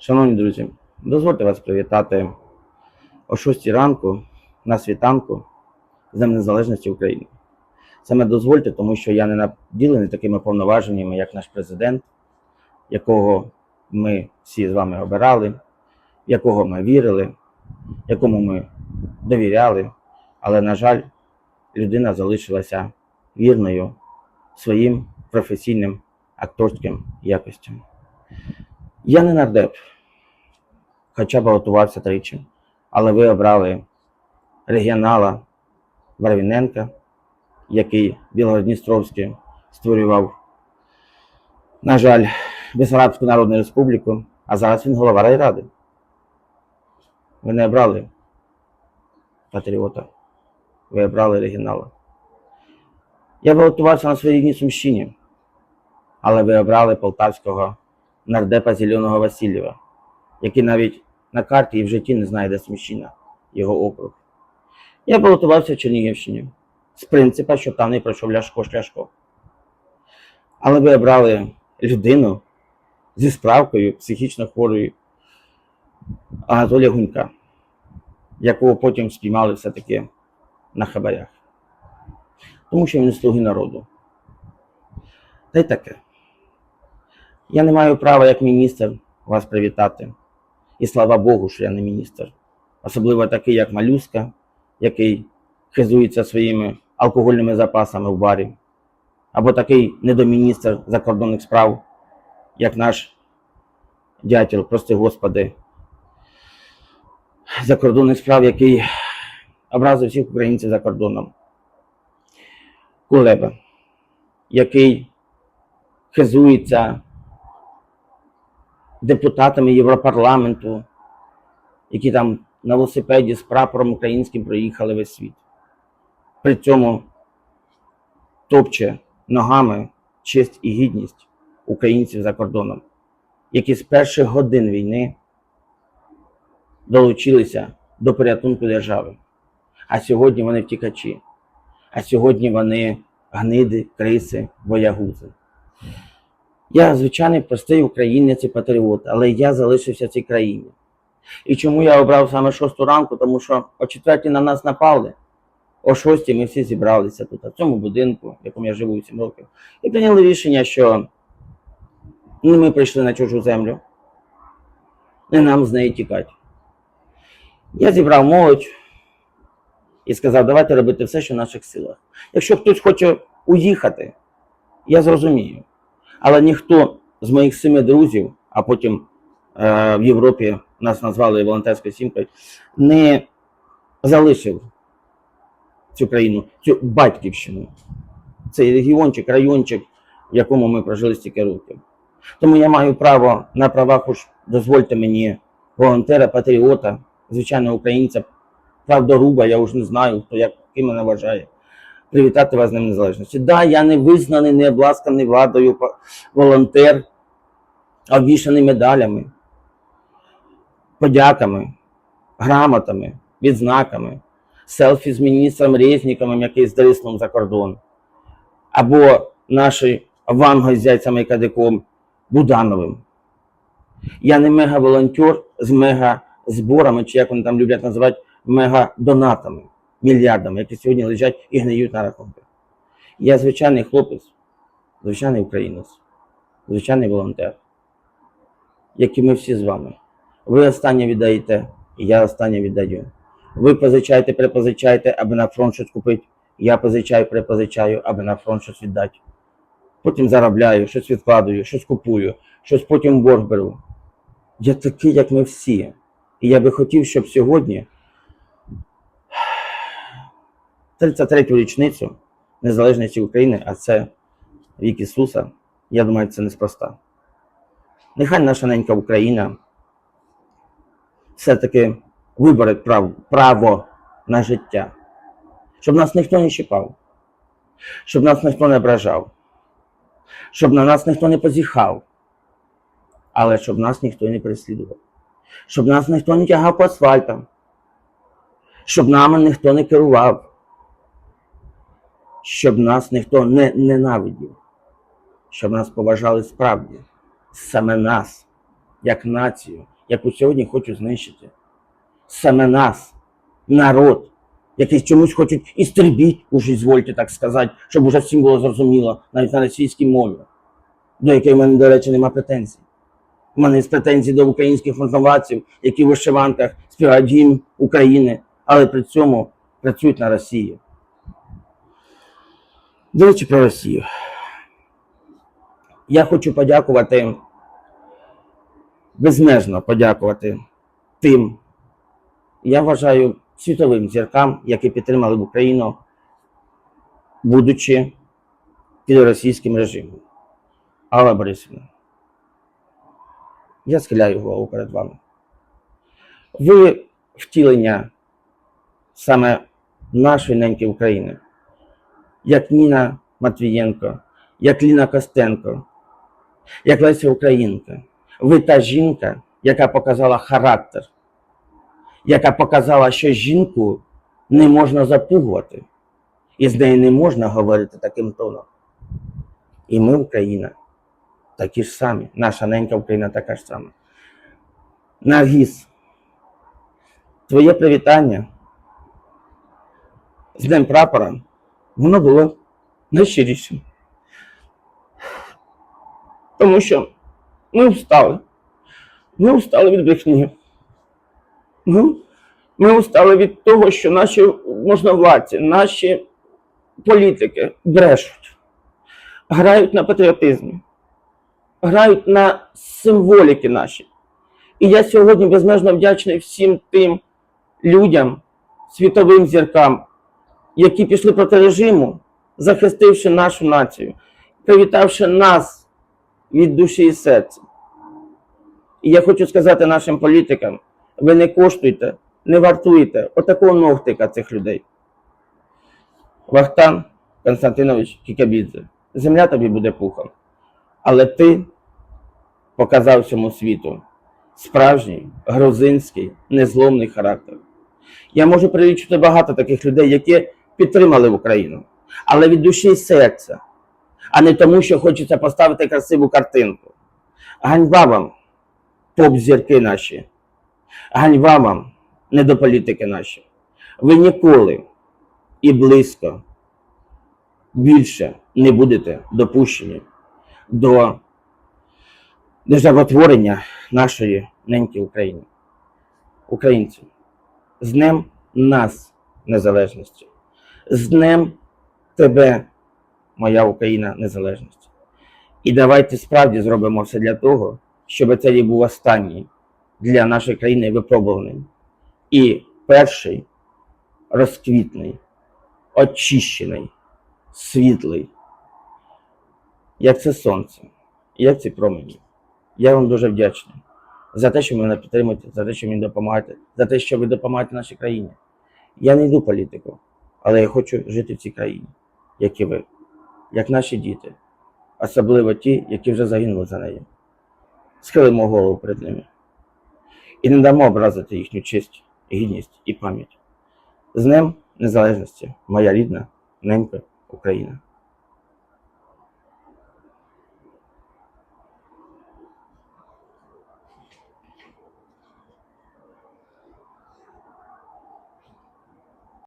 Шановні друзі, дозвольте вас привітати о 6 ранку на світанку з Незалежності України. Саме дозвольте, тому що я не наділений такими повноваженнями, як наш президент, якого ми всі з вами обирали, якого ми вірили, якому ми довіряли, але, на жаль, людина залишилася вірною своїм професійним акторським якостям. Я не нардеп, хоча балотувався тричі, але ви обрали регіонала Барвіненка, який Білгородністровський створював, на жаль, Бесарабську Народну Республіку, а зараз він голова райради. Ви не обрали патріота, ви обрали регіонала. Я балотувався на своїй рідній Сумщині, але ви обрали полтавського нардепа Зеленого Васильєва, який навіть на карті і в житті не знає, де Сумщина, його округ. Я балотувався в Чернігівщині з принципа, що там не пройшов Ляшко Шляшко. Але ви обрали людину зі справкою психічно хворої Анатолія Гунька, якого потім спіймали все-таки на хабарях. Тому що він слуги народу. Та й таке. Я не маю права як міністр вас привітати. І слава Богу, що я не міністр. Особливо такий, як Малюска, який хизується своїми алкогольними запасами в барі. Або такий недоміністр закордонних справ, як наш дятел, прости Господи, закордонних справ, який образив всіх українців за кордоном. Кулеба, який хизується депутатами Європарламенту, які там на велосипеді з прапором українським проїхали весь світ. При цьому топче ногами честь і гідність українців за кордоном, які з перших годин війни долучилися до порятунку держави. А сьогодні вони втікачі. А сьогодні вони гниди, криси, боягузи. Я звичайний простий українець і патріот, але я залишився в цій країні. І чому я обрав саме шосту ранку? Тому що о четвертій на нас напали, о шостій ми всі зібралися тут, в цьому будинку, в якому я живу 7 років, і прийняли рішення, що не ми прийшли на чужу землю, не нам з неї тікати. Я зібрав молодь і сказав, давайте робити все, що в наших силах. Якщо хтось хоче уїхати, я зрозумію. Але ніхто з моїх семи друзів, а потім е, в Європі нас назвали волонтерською сімкою, не залишив цю країну, цю батьківщину, цей регіончик, райончик, в якому ми прожили стільки років. Тому я маю право на правах, уж дозвольте мені, волонтера, патріота, звичайного українця, правдоруба, я вже не знаю, хто як ким мене вважає. Привітати вас з Днем Незалежності. Да, я не визнаний, не обласканий владою волонтер, обвішаний медалями, подяками, грамотами, відзнаками, селфі з міністром Резніком, який здриснув за кордон, або наші Ванго з зайцями і кадиком Будановим. Я не мега-волонтер з мега-зборами, чи як вони там люблять називати, мега-донатами, мільярдами, які сьогодні лежать і гниють на рахунках. Я звичайний хлопець, звичайний українець, звичайний волонтер, як і ми всі з вами. Ви останнє віддаєте, я останнє віддаю. Ви позичаєте, перепозичаєте, аби на фронт щось купити. Я позичаю, перепозичаю, аби на фронт щось віддати. Потім заробляю, щось відкладую, щось купую, щось потім в борг беру. Я такий, як ми всі. І я би хотів, щоб сьогодні, 33-ю річницю незалежності України, а це вік Ісуса, я думаю, це неспроста. Нехай наша ненька Україна все-таки виборить прав, право на життя, щоб нас ніхто не чіпав, щоб нас ніхто не ображав, щоб на нас ніхто не позіхав, але щоб нас ніхто не переслідував, щоб нас ніхто не тягав по асфальтам, щоб нами ніхто не керував, щоб нас ніхто не ненавидів, щоб нас поважали справді, саме нас, як націю, яку сьогодні хочуть знищити. Саме нас, народ, який чомусь хочуть істребіть, уже звольте так сказати, щоб уже всім було зрозуміло, навіть на російській мові, до якої в мене, до речі, немає претензій. У мене є претензії до українських можновладців, які в вишиванках співають гімн України, але при цьому працюють на Росію. До речі, про Росію. Я хочу подякувати, безмежно подякувати тим, я вважаю, світовим зіркам, які підтримали Україну, будучи під російським режимом. Алла Борисівна, я схиляю голову перед вами. Ви втілення саме нашої неньки України, як Ніна Матвієнко, як Ліна Костенко, як Леся Українка. Ви та жінка, яка показала характер, яка показала, що жінку не можна запугувати, і з нею не можна говорити таким тоном. І ми, Україна, такі ж самі. Наша ненька Україна така ж сама. Наргіз, твоє привітання з Днем прапора, воно було найщирішим. Тому що ми устали. Ми устали від брехні. Ми, ми устали від того, що наші можновладці, наші політики брешуть, грають на патріотизмі, грають на символіки наші. І я сьогодні безмежно вдячний всім тим людям, світовим зіркам, які пішли проти режиму, захистивши нашу націю, привітавши нас від душі і серця. І я хочу сказати нашим політикам: ви не коштуєте, не вартуєте отакого ногтика цих людей. Вахтан Константинович Кікабідзе, земля тобі буде пухом. Але ти показав всьому світу справжній грузинський незломний характер. Я можу перелічити багато таких людей, які підтримали Україну, але від душі і серця, а не тому, що хочеться поставити красиву картинку. Ганьба вам, поп-зірки наші, ганьба вам, недополітики наші. Ви ніколи і близько більше не будете допущені до державотворення нашої неньки України. Українці, з Днем нас незалежності, з Днем тебе, моя Україна, незалежності. І давайте справді зробимо все для того, щоб цей був останній для нашої країни випробуваний. І перший розквітний, очищений, світлий, як це сонце, як ці промені. Я вам дуже вдячний за те, що ви мене підтримуєте, за те, що мені допомагаєте, за те, що ви допомагаєте нашій країні. Я не йду політику, але я хочу жити в цій країні, як і ви, як наші діти, особливо ті, які вже загинули за нею. Схилимо голову перед ними і не дамо образити їхню честь, гідність і пам'ять. З ним Незалежності, моя рідна ненька Україна.